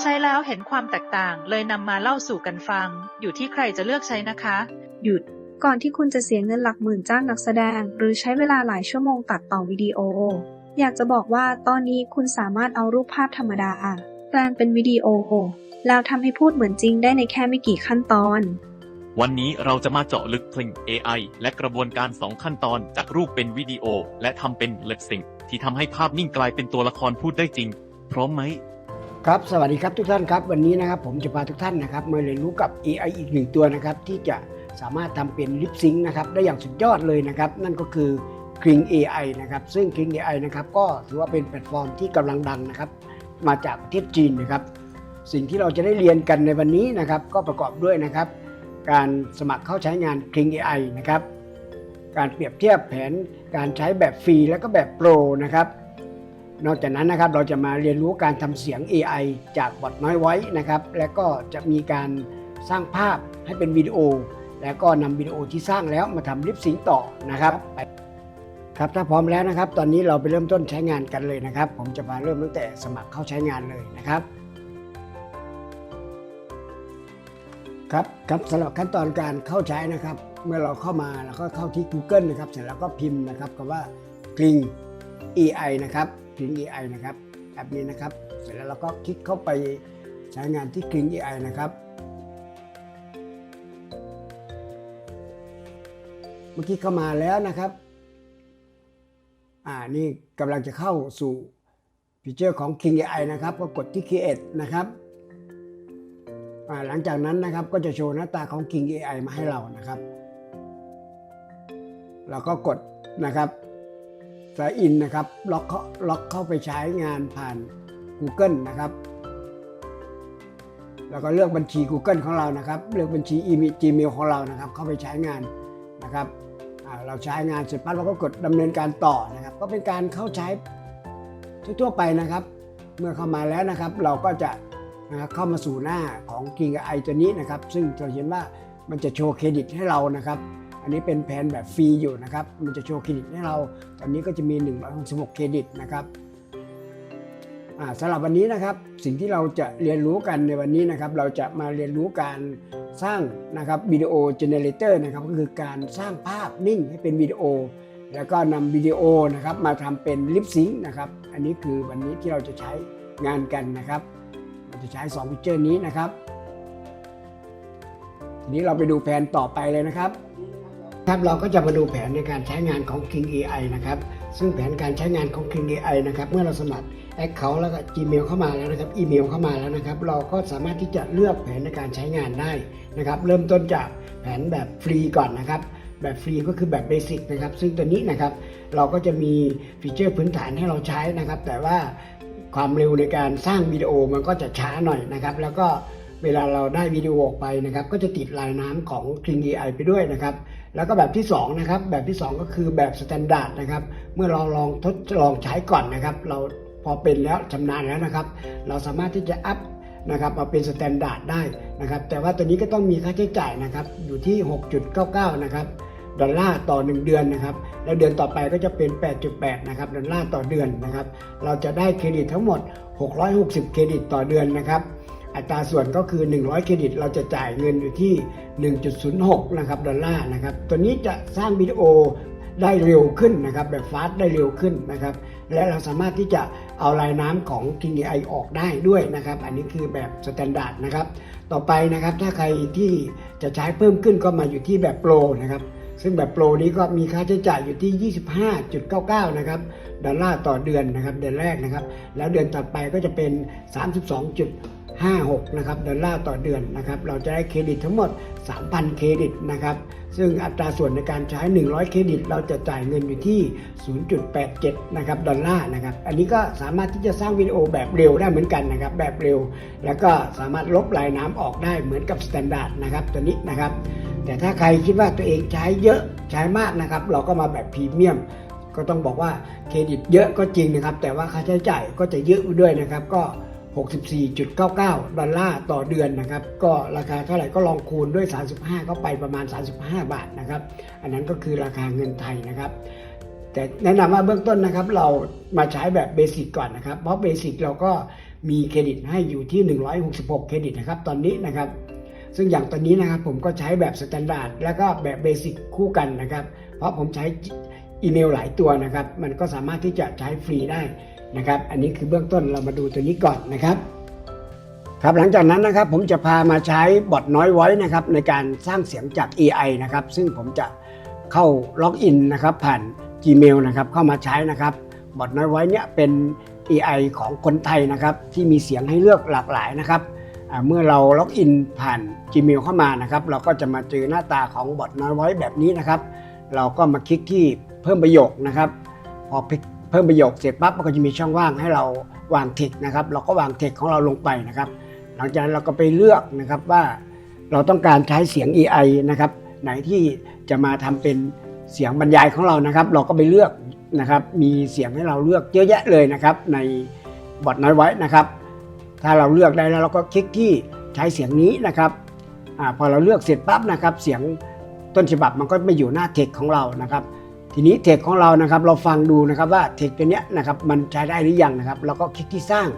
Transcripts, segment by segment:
ใช้แล้วเห็นความแตกต่าง เลยนำมาเล่าสู่กันฟัง อยู่ที่ใครจะเลือกใช้นะคะ หยุด ก่อนที่คุณจะเสียเงินหลักหมื่นจ้างนักแสดง หรือใช้เวลาหลายชั่วโมงตัดต่อวิดีโอ อยากจะบอกว่าตอนนี้คุณสามารถเอารูปภาพธรรมดาแปลงเป็นวิดีโอแล้วทำให้พูดเหมือนจริงได้ในแค่ไม่กี่ขั้นตอน วันนี้เราจะมาเจาะลึกเพลง AI และกระบวนการ 2 ขั้นตอนจากรูปเป็นวิดีโอ และทำเป็นเล็บซิง ที่ทำให้ภาพนิ่งกลายเป็นตัวละครพูดได้จริง พร้อมไหม ครับ สวัสดีครับทุกท่านครับ วันนี้นะครับผมจะพาทุกท่านนะครับมาเรียนรู้กับ AI อีกหนึ่งตัวนะครับที่จะสามารถทำเป็นลิปซิงค์นะครับได้อย่างสุดยอดเลยนะครับ นั่นก็คือ Kling AI นะครับซึ่ง Kling AI นะครับก็ถือว่าเป็นแพลตฟอร์มที่กำลังดังนะครับมาจากประเทศจีนนะครับสิ่งที่เราจะได้เรียนกันในวันนี้นะครับก็ประกอบด้วยนะครับการสมัครเข้าใช้งาน Kling AI นะครับ การเปรียบเทียบแผนการใช้แบบฟรีและก็แบบโปรนะครับ นอกจากนั้นนะครับเราจะมาเรียนรู้การทำเสียง AI จากบอทน้อยไว้นะครับ และก็จะมีการสร้างภาพให้เป็นวิดีโอ แล้วก็นำวิดีโอที่สร้างแล้วมาทำลิปซิงต่อนะครับครับถ้าพร้อมแล้วนะครับ ตอนนี้เราไปเริ่มต้นใช้งานกันเลยนะครับ ผมจะมาเริ่มตั้งแต่สมัครเข้าใช้งานเลยนะครับครับครับสำหรับขั้นตอนการเข้าใช้นะครับ เมื่อเราเข้ามาแล้วก็เข้าที่ Google นะครับ เสร็จแล้วก็พิมพ์นะครับคำว่า Kling AI นะครับ Kling AI นะครับแอปนี้นะครับ เสร็จแล้วเราก็คลิกเข้าไปใช้งานที่ Kling AI นะครับ เมื่อกี้เข้ามาแล้วนะครับ อ่า นี่กำลังจะเข้าสู่ฟีเจอร์ของ King AI นะครับ ก็กดที่ Create นะครับหลังจากนั้นนะครับก็จะโชว์หน้าตาของ King AI มาให้เรานะครับ เราก็กดนะครับสายอินนะครับล็อกเข้าล็อกเข้าไปใช้งานผ่าน Google นะครับ แล้วก็เลือกบัญชี Google ของเรานะครับ เลือกบัญชีอีเมล Gmail ของเรานะครับ เข้าไปใช้งานนะครับเราใช้งานเสร็จปั๊บเราก็กดดำเนินการต่อนะครับ ก็เป็นการเข้าใช้ทั่วๆไปนะครับ เมื่อเข้ามาแล้วนะครับ เราก็จะนะครับเข้ามาสู่หน้าของ King AI ตัวนี้นะครับ ซึ่งเราเห็นว่ามันจะโชว์เครดิตให้เรานะครับ อันนี้เป็นแผนแบบฟรีอยู่นะครับ มันจะโชว์เครดิตให้เรา ตอนนี้ก็จะมี 166 เครดิตนะครับสำหรับวันนี้นะครับสิ่งที่เราจะเรียนรู้กันในวันนี้นะครับ เราจะมาเรียนรู้การสร้างนะครับวิดีโอเจเนเรเตอร์นะครับก็คือการสร้างภาพนิ่งให้เป็นวิดีโอ แล้วก็นำวิดีโอนะครับมาทำเป็นลิปซิงค์นะครับ อันนี้คือวันนี้ที่เราจะใช้งานกันนะครับเราจะใช้2ฟีเจอร์นี้นะครับทีนี้เราไปดูแผนต่อไปเลยนะครับ ครับเราก็จะมาดูแผนในการใช้งานของ King AI นะครับ ซึ่งแผนการใช้งานของ King AI นะครับ เมื่อเราสมัคร Account แล้วก็ Gmail เข้ามาแล้วนะครับ อีเมลเข้ามาแล้วนะครับ เราก็สามารถที่จะเลือกแผนในการใช้งานได้นะครับ เริ่มต้นจากแผนแบบฟรีก่อนนะครับ แบบฟรีก็คือแบบเบสิกนะครับ ซึ่งตัวนี้นะครับ เราก็จะมีฟีเจอร์พื้นฐานให้เราใช้นะครับ แต่ว่าความเร็วในการสร้างวิดีโอมันก็จะช้าหน่อยนะครับ แล้วก็เวลาเราได้วิดีโอออกไปนะครับ ก็จะติดลายน้ำของ King AI ไปด้วยนะครับ แล้วก็แบบที่2นะครับแบบที่ 2 ก็คือแบบสแตนดาร์ดนะครับเมื่อเราลองทดลองใช้ก่อนนะครับ เราพอเป็นแล้วชำนาญแล้วนะครับ เราสามารถที่จะอัพนะครับมาเป็นสแตนดาร์ดได้นะครับ แต่ว่าตัวนี้ก็ต้องมีค่าใช้จ่ายนะครับอยู่ที่ 6.99 นะครับดอลลาร์ต่อ 1 เดือนนะครับ แล้วเดือนต่อไปก็จะเป็น 8.8 นะครับดอลลาร์ต่อเดือนนะครับ เราจะได้เครดิตทั้งหมด 660 เครดิตต่อเดือนนะครับ อัตราส่วนก็คือ 100 เครดิต เราจะจ่ายเงินอยู่ที่ 1.06 นะครับดอลลาร์นะครับ ตัวนี้จะสร้างวิดีโอได้เร็วขึ้นนะครับ แบบฟาสต์ได้เร็วขึ้นนะครับ และเราสามารถที่จะเอาลายน้ำของ King AI ออกได้ด้วยนะครับ อันนี้คือแบบสแตนดาร์ดนะครับ ต่อไปนะครับถ้าใครที่จะใช้เพิ่มขึ้นก็มาอยู่ที่แบบโปรนะครับ ซึ่งแบบโปรนี้ก็มีค่าใช้จ่ายอยู่ที่ 25.99 นะครับ ดอลลาร์ต่อเดือนนะครับเดือนแรกนะครับ แล้วเดือนต่อไปก็จะเป็น 32.56 นะครับดอลลาร์ต่อเดือนนะครับ เราจะได้เครดิตทั้งหมด 3,000 เครดิตนะครับ ซึ่งอัตราส่วนในการใช้ 100 เครดิต เราจะจ่ายเงินอยู่ที่ 0.87 นะครับดอลลาร์นะครับ อันนี้ก็สามารถที่จะสร้างวิดีโอแบบเร็วได้เหมือนกันนะครับ แบบเร็ว แล้วก็สามารถลบลายน้ำออกได้เหมือนกับสแตนดาร์ดนะครับตัวนี้นะครับแต่ถ้าใครคิดว่าตัวเองใช้เยอะใช้มากนะครับ เราก็มาแบบพรีเมียม ก็ต้องบอกว่าเครดิตเยอะก็จริงนะครับ แต่ว่าค่าใช้จ่ายก็จะเยอะด้วยนะครับ ก็ 64.99 ดอลลาร์ต่อเดือนนะครับ ก็ราคาเท่าไหร่ก็ลองคูณด้วย 35 ก็ไปประมาณ 35 บาทนะครับ อันนั้นก็คือราคาเงินไทยนะครับ แต่แนะนำว่าเบื้องต้นนะครับ เรามาใช้แบบเบสิกก่อนนะครับ เพราะเบสิกเราก็มีเครดิตให้อยู่ที่ 166 เครดิตนะครับ ตอนนี้นะครับซึ่งอย่างตอนนี้นะครับผมก็ใช้แบบสแตนดาร์ดแล้วก็แบบเบสิกคู่กันนะครับ เพราะผมใช้ อีเมลหลายตัวนะครับ มันก็สามารถที่จะใช้ฟรีได้นะครับ อันนี้คือเบื้องต้นเรามาดูตัวนี้ก่อนนะครับ ครับหลังจากนั้นนะครับผมจะพามาใช้บอทน้อยไว้นะครับในการสร้างเสียงจาก AI นะครับซึ่งผมจะเข้าล็อกอินนะครับผ่าน Gmail นะครับเข้ามาใช้นะครับบอทน้อยไว้เนี่ยเป็น AI ของคนไทยนะครับที่มีเสียงให้เลือกหลากหลายนะครับเมื่อเราล็อกอินผ่าน Gmail เข้ามานะครับ เราก็จะมาเจอหน้าตาของบอทน้อยไว้แบบนี้นะครับ เราก็มาคลิกที่ เพิ่มประโยคนะครับพอเพิ่มประโยคเสร็จปั๊บมันก็จะมีช่องว่างให้เราวางเทคนะครับ เราก็วางเทคของเราลงไปนะครับ หลังจากนั้นเราก็ไปเลือกนะครับว่าเราต้องการใช้เสียง AI นะครับ ไหนที่จะมาทำเป็นเสียงบรรยายของเรานะครับ เราก็ไปเลือกนะครับ มีเสียงให้เราเลือกเยอะแยะเลยนะครับ ในบอทน้อยไว้นะครับ ถ้าเราเลือกได้แล้วเราก็คลิกที่ใช้เสียงนี้นะครับอพอเราเลือกเสร็จปั๊บนะครับ เสียงต้นฉบับมันก็ไม่อยู่หน้าเทคของเรานะครับ ทีนี้เทคของเรานะครับเราฟังดูนะครับว่าเทคตัวเนี้ยนะครับมันใช้ได้หรือยังนะครับเราก็คลิกที่สร้าง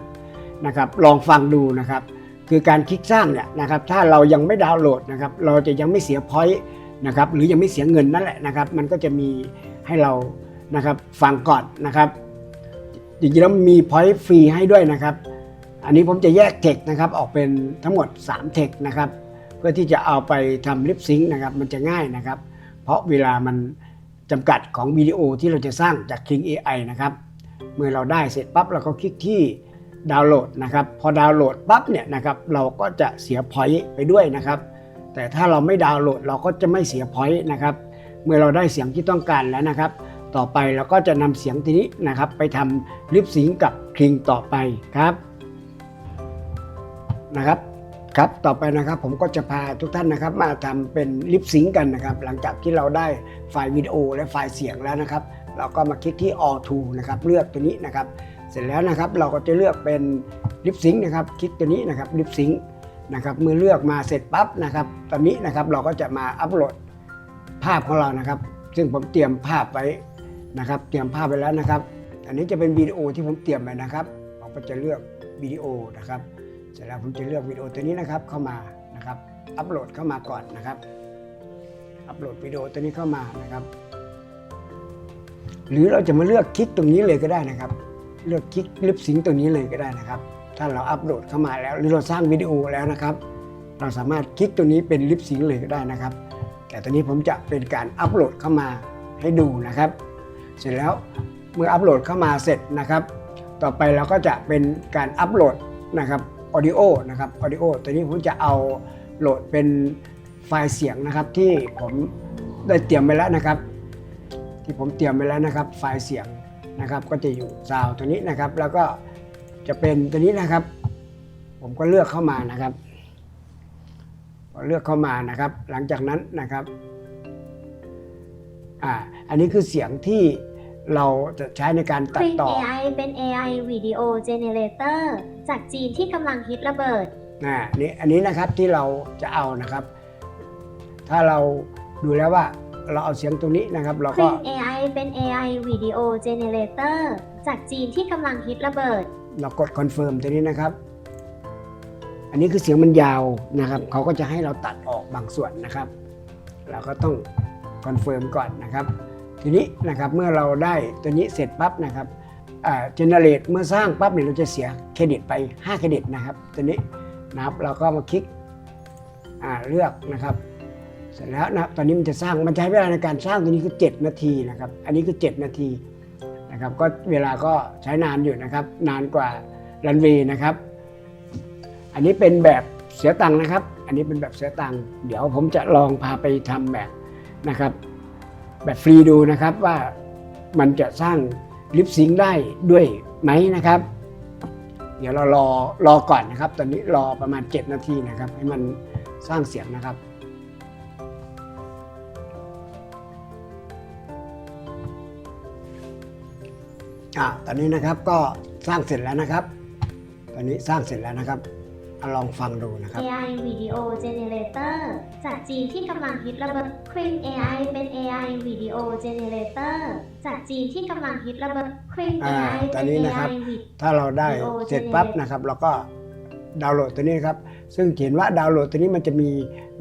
นะครับลองฟังดูนะครับ คือการคลิกสร้างเนี่ยนะครับถ้าเรายังไม่ดาวน์โหลดนะครับเราจะยังไม่เสียพอยต์นะครับหรือยังไม่เสียเงินนั่นแหละนะครับ มันก็จะมีให้เรานะครับฟังก่อนนะครับจริงๆแล้วมีพอยต์ฟรีให้ด้วยนะครับ อันนี้ผมจะแยกเทคนะครับออกเป็นทั้งหมด3เทคนะครับเพื่อที่จะเอาไปทำลิปซิงค์นะครับมันจะง่ายนะครับ เพราะเวลามัน จำกัดของวิดีโอที่เราจะสร้างจาก King AI นะครับ เมื่อเราได้เสร็จปั๊บเราก็คลิกที่ดาวน์โหลดนะครับ พอดาวน์โหลดปั๊บเนี่ยนะครับเราก็จะเสียพอยต์ไปด้วยนะครับ แต่ถ้าเราไม่ดาวน์โหลดเราก็จะไม่เสียพอยต์นะครับ เมื่อเราได้เสียงที่ต้องการแล้วนะครับ ต่อไปเราก็จะนำเสียงทีนี้นะครับ ไปทำลิปซิงกับคิงต่อไปครับนะครับ ครับต่อไปนะครับผมก็จะพาทุกท่านนะครับมาทำเป็นลิปซิงกันนะครับ หลังจากที่เราได้ไฟล์วิดีโอและไฟล์เสียงแล้วนะครับ เราก็มาคลิกที่ All to นะครับเลือกตัวนี้นะครับ เสร็จแล้วนะครับเราก็จะเลือกเป็นลิปซิงนะครับคลิกตัวนี้นะครับลิปซิงนะครับเมื่อเลือกมาเสร็จปั๊บนะครับตอนนี้นะครับเราก็จะมาอัปโหลดภาพของเรานะครับ ซึ่งผมเตรียมภาพไว้นะครับ เตรียมภาพไว้แล้วนะครับ อันนี้จะเป็นวิดีโอที่ผมเตรียมไว้นะครับผมก็จะเลือกวิดีโอนะครับ เสร็จแล้วผมจะเลือกวิดีโอตัวนี้นะครับเข้ามานะครับอัปโหลดเข้ามาก่อนนะครับ อัปโหลดวิดีโอตัวนี้เข้ามานะครับ หรือเราจะมาเลือกคลิกตรงนี้เลยก็ได้นะครับ เลือกคลิกลิปซิงตรงนี้เลยก็ได้นะครับ ถ้าเราอัปโหลดเข้ามาแล้ว หรือเราสร้างวิดีโอแล้วนะครับ เราสามารถคลิกตรงนี้เป็นลิปซิงเลยก็ได้นะครับ แต่ตอนนี้ผมจะเป็นการอัปโหลดเข้ามาให้ดูนะครับ เสร็จแล้วเมื่ออัปโหลดเข้ามาเสร็จนะครับ ต่อไปเราก็จะเป็นการอัปโหลดนะครับ ออดิโอนะครับออดิโอตัวนี้ผมจะเอาโหลดเป็นไฟล์เสียงนะครับที่ผมได้เตรียมไว้แล้วนะครับ ที่ผมเตรียมไว้แล้วนะครับ ไฟล์เสียงนะครับ ก็จะอยู่ซาวตัวนี้นะครับ แล้วก็จะเป็นตัวนี้นะครับ ผมก็เลือกเข้ามานะครับเลือกเข้ามานะครับ หลังจากนั้นนะครับอ่าอันนี้คือเสียงที่ เราจะใช้ในการตัด Kling ต่อ AI เป็น AI Video Generator จากจีนที่กำลังฮิตระเบิดอ่านี่อันนี้นะครับที่เราจะเอานะครับ ถ้าเราดูแล้วว่าเราเอาเสียงตรงนี้นะครับ เราก็ Kling AI เป็น AI Video Generator จากจีนที่กำลังฮิตระเบิด เรากดคอนเฟิร์มตัวนี้นะครับ อันนี้คือเสียงมันยาวนะครับ เขาก็จะให้เราตัดออกบางส่วนนะครับ เราก็ต้องคอนเฟิร์มก่อนนะครับ ทีนี้นะครับเมื่อเราได้ตัวนี้เสร็จปั๊บนะครับเจเนเรตเมื่อสร้างปั๊บเนี่ยเราจะเสียเครดิตไป 5 เครดิตนะครับตัวนี้นะครับเราก็มาคลิกเลือกนะครับเสร็จแล้วนะตอนนี้มันจะสร้างมันใช้เวลาในการสร้างตัวนี้คือ 7 นาทีนะครับ อันนี้คือ 7 นาทีนะครับก็เวลาก็ใช้นานอยู่นะครับ นานกว่ารันเวย์นะครับ อันนี้เป็นแบบเสียตังค์นะครับ อันนี้เป็นแบบเสียตังค์เดี๋ยวผมจะลองพาไปทำแบบนะครับ แบบฟรีดูนะครับว่ามันจะสร้างลิปซิงค์ได้ด้วยไหมนะครับ เดี๋ยวเรารอรอก่อนนะครับ ตอนนี้รอประมาณ 7 นาทีนะครับ ให้มันสร้างเสียงนะครับอ่าตอนนี้นะครับก็สร้างเสร็จแล้วนะครับ ตอนนี้สร้างเสร็จแล้วนะครับ ลองฟังดูนะครับ AI Video Generator จากจีนที่กำลังฮิตระเบิด Kling AI เป็น AI Video Generator จากจีนที่กำลังฮิตระเบิด Kling อ่า AI ตอเป็นนนี้นะครับ AI Video ถ้าเราได้ Video เสร็จปั๊บ Generator นะครับ เราก็ดาวน์โหลดตัวนี้นะครับ ซึ่งเขียนว่าดาวน์โหลดตัวนี้มันจะมี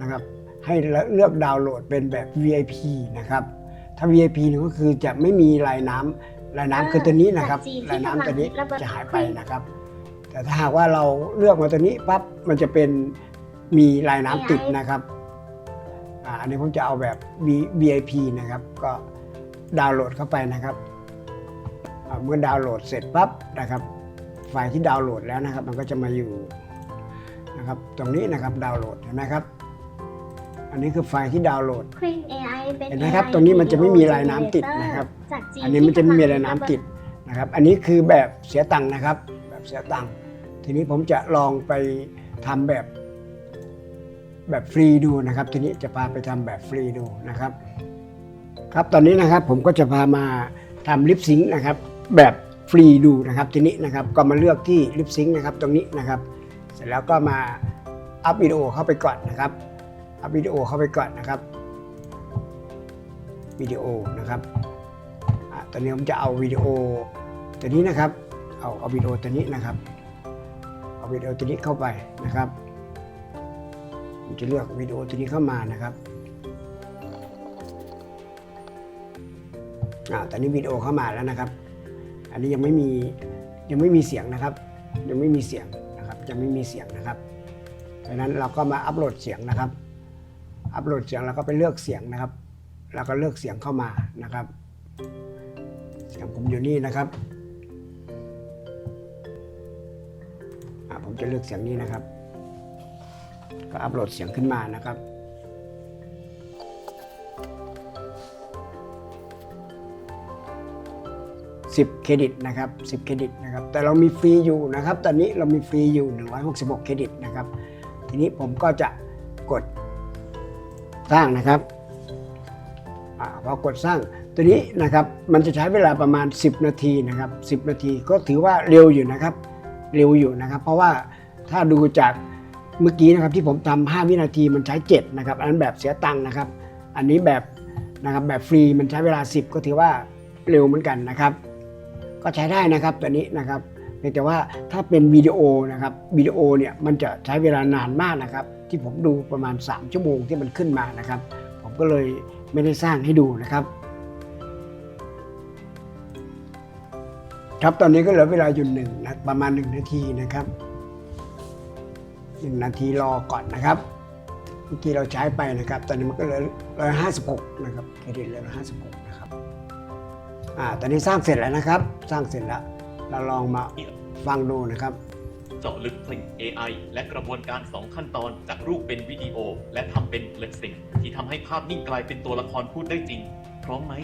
นะครับ ให้เลือกดาวน์โหลดเป็นแบบ VIP นะครับ ถ้า VIP เนี่ยก็คือจะไม่มีลายน้ำลายน้ำคือตัวนี้นะครับจากจีนที่ลายน้ำตัวนี้กำลังฮิตระเบิดจะหายไปนะครับ แต่ถ้าหากว่าเราเลือกมาตัวนี้ปั๊บมันจะเป็นมีลายน้ำติดนะครับอ่าอันนี้ผมจะเอาแบบ V- VIP นะครับ ก็ดาวน์โหลดเข้าไปนะครับอ่าเมื่อดาวน์โหลดเสร็จปั๊บนะครับ ไฟล์ที่ดาวน์โหลดแล้วนะครับ มันก็จะมาอยู่นะครับ ตรงนี้นะครับดาวน์โหลดเห็นไหมครับ อันนี้คือไฟล์ที่ดาวน์โหลด Kling AI เป็นเห็นไหมครับ AI ตรงนี้มันจะไม่มี Video ลายน้ำติดนะครับ Generator จากจีนอันนี้มันจะไม่มีอะไรน้ำติดนะครับ อันนี้คือแบบเสียตังค์นะครับ แบบเสียตังค์ ทีนี้ผมจะลองไปทำแบบแบบฟรีดูนะครับ ทีนี้จะพาไปทำแบบฟรีดูนะครับ ครับตอนนี้นะครับผมก็จะพามาทำลิปซิงค์นะครับ แบบฟรีดูนะครับ ทีนี้นะครับก็มาเลือกที่ลิปซิงค์นะครับตรงนี้นะครับ เสร็จแล้วก็มาอัพวิดีโอเข้าไปก่อนนะครับอัพวิดีโอเข้าไปก่อนนะครับวิดีโอนะครับอะตอนนี้ผมจะเอาวิดีโอตัวนี้นะครับ เอาเอาวิดีโอตัวนี้นะครับ เอาวิดีโอตัวนี้เข้าไปนะครับผมจะเลือกวิดีโอตัวนี้เข้ามานะครับอ่าตอนนี้วิดีโอเข้ามาแล้วนะครับ อันนี้ยังไม่มียังไม่มีเสียงนะครับ ยังไม่มีเสียงนะครับยังไม่มีเสียงนะครับดังนั้นเราก็มาอัปโหลดเสียงนะครับ อัปโหลดเสียงแล้วก็ไปเลือกเสียงนะครับ แล้วก็เลือกเสียงเข้ามานะครับ เสียงผมอยู่นี่นะครับ ผมจะเลือกเสียงนี้นะครับ ก็อัปโหลดเสียงขึ้นมานะครับ 10 เครดิตนะครับ 10 เครดิตนะครับ แต่เรามีฟรีอยู่นะครับ ตอนนี้เรามีฟรีอยู่ 166 เครดิตนะครับ ทีนี้ผมก็จะกดสร้างนะครับอพอกดสร้างตัวนี้นะครับ มันจะใช้เวลาประมาณ 10 นาทีนะครับ 10 นาทีก็ถือว่าเร็วอยู่นะครับ เร็วอยู่นะครับ เพราะว่าถ้าดูจากเมื่อกี้นะครับที่ผมทำ5วินาทีมันใช้ 7 นะครับ อันนั้นแบบเสียตังค์นะครับ อันนี้แบบนะครับแบบฟรีมันใช้เวลา 10 ก็ถือว่าเร็วเหมือนกันนะครับ ก็ใช้ได้นะครับตัวนี้นะครับเพียงแต่ว่าถ้าเป็นวิดีโอนะครับวิดีโอเนี่ยมันจะใช้เวลานานมากนะครับ ที่ผมดูประมาณ 3 ชั่วโมงที่มันขึ้นมานะครับ ผมก็เลยไม่ได้สร้างให้ดูนะครับ ครับ ตอนนี้ก็เหลือเวลาอยู่หนึ่งนะประมาณ1นาทีนะครับ1นาทีรอก่อนนะครับ เมื่อกี้เราใช้ไปนะครับ ตอนนี้มันก็เหลือร้อยห้าสิบหกนะครับเครดิตเหลือห้าสิบหกนะครับอ่าตอนนี้สร้างเสร็จแล้วนะครับ สร้างเสร็จแล้ว เราลองมาฟังดูนะครับเจาะลึกเพลง AI และกระบวนการ 2 ขั้นตอนจากรูปเป็นวิดีโอ และทำเป็นเล p ซิงที่ทำให้ภาพนิ่งกลายเป็นตัวละครพูดได้จริง พร้อมไหม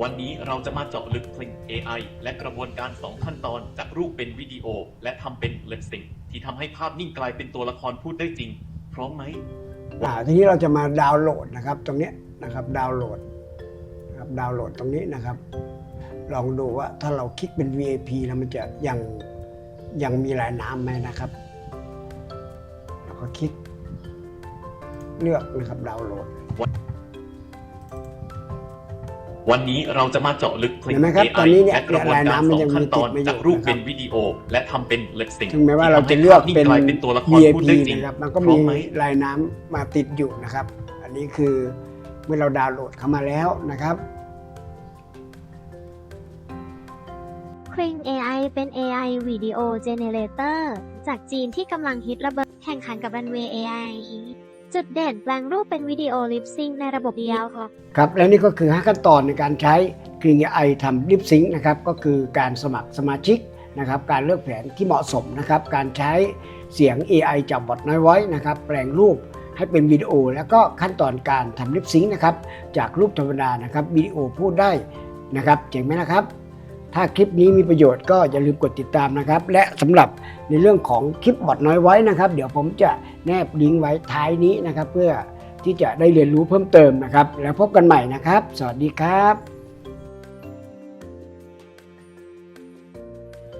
วันนี้เราจะมาเจาะลึกเพลง AI และกระบวนการ 2 ขั้นตอนจากรูปเป็นวิดีโอ และทำเป็นเล p ซิงที่ทำให้ภาพนิ่งกลายเป็นตัวละครพูดได้จริง พร้อมไหมอ่าทีนี้เราจะมาดาวน์โหลดนะครับ ตรงเนี้ยนะครับดาวน์โหลดนะครับดาวน์โหลดตรงนี้นะครับ ลองดูว่าถ้าเราคลิกเป็น VIP แล้วมันจะยังยังมีลายน้ำไหมนะครับแล้วก็คลิกเลือกนะครับดาวน์โหลด วันนี้เราจะมาเจาะลึกเพลงเห็นไหมครับตอน AI นี้เนี่ยและกระบวนลายการน้ำมันสอยังงขั้นตอนมีติดไม่อยู่จากรูปนะครับเป็นวิดีโอ และทำเป็นเล p ซิงถึงแม้ว่าเราจะเลือกเป็นกลายเป็นตัวละครพูด VIP ได้จริงนะครับมันก็พร้มีอมไหมลายน้ำมาติดอยู่นะครับ อันนี้คือเมื่อเราดาวน์โหลดเข้ามาแล้วนะครับ Kling AI เป็น AI Video Generator จากจีนที่กำลังฮิตระเบิดแข่งขันกับ Runway AI จุดเด่นแปลงรูปเป็นวิดีโอลิปซิงในระบบเดียวครับ ครับ และนี่ก็คือ 5 ขั้นตอนในการใช้ Kling AI ทำลิปซิงนะครับ ก็คือการสมัครสมาชิกนะครับ การเลือกแผนที่เหมาะสมนะครับ การใช้เสียง AI จากบอทน้อยไว้นะครับ แปลงรูปให้เป็นวิดีโอ แล้วก็ขั้นตอนการทำลิปซิงนะครับ จากรูปธรรมดานะครับวิดีโอพูดได้นะครับ เจ๋งไหมนะครับ ถ้าคลิปนี้มีประโยชน์ก็อย่าลืมกดติดตามนะครับ และสำหรับในเรื่องของคลิปบอดน้อยไว้นะครับ เดี๋ยวผมจะแนบลิงก์ไว้ท้ายนี้นะครับ เพื่อที่จะได้เรียนรู้เพิ่มเติมนะครับ แล้วพบกันใหม่นะครับ สวัสดีครับ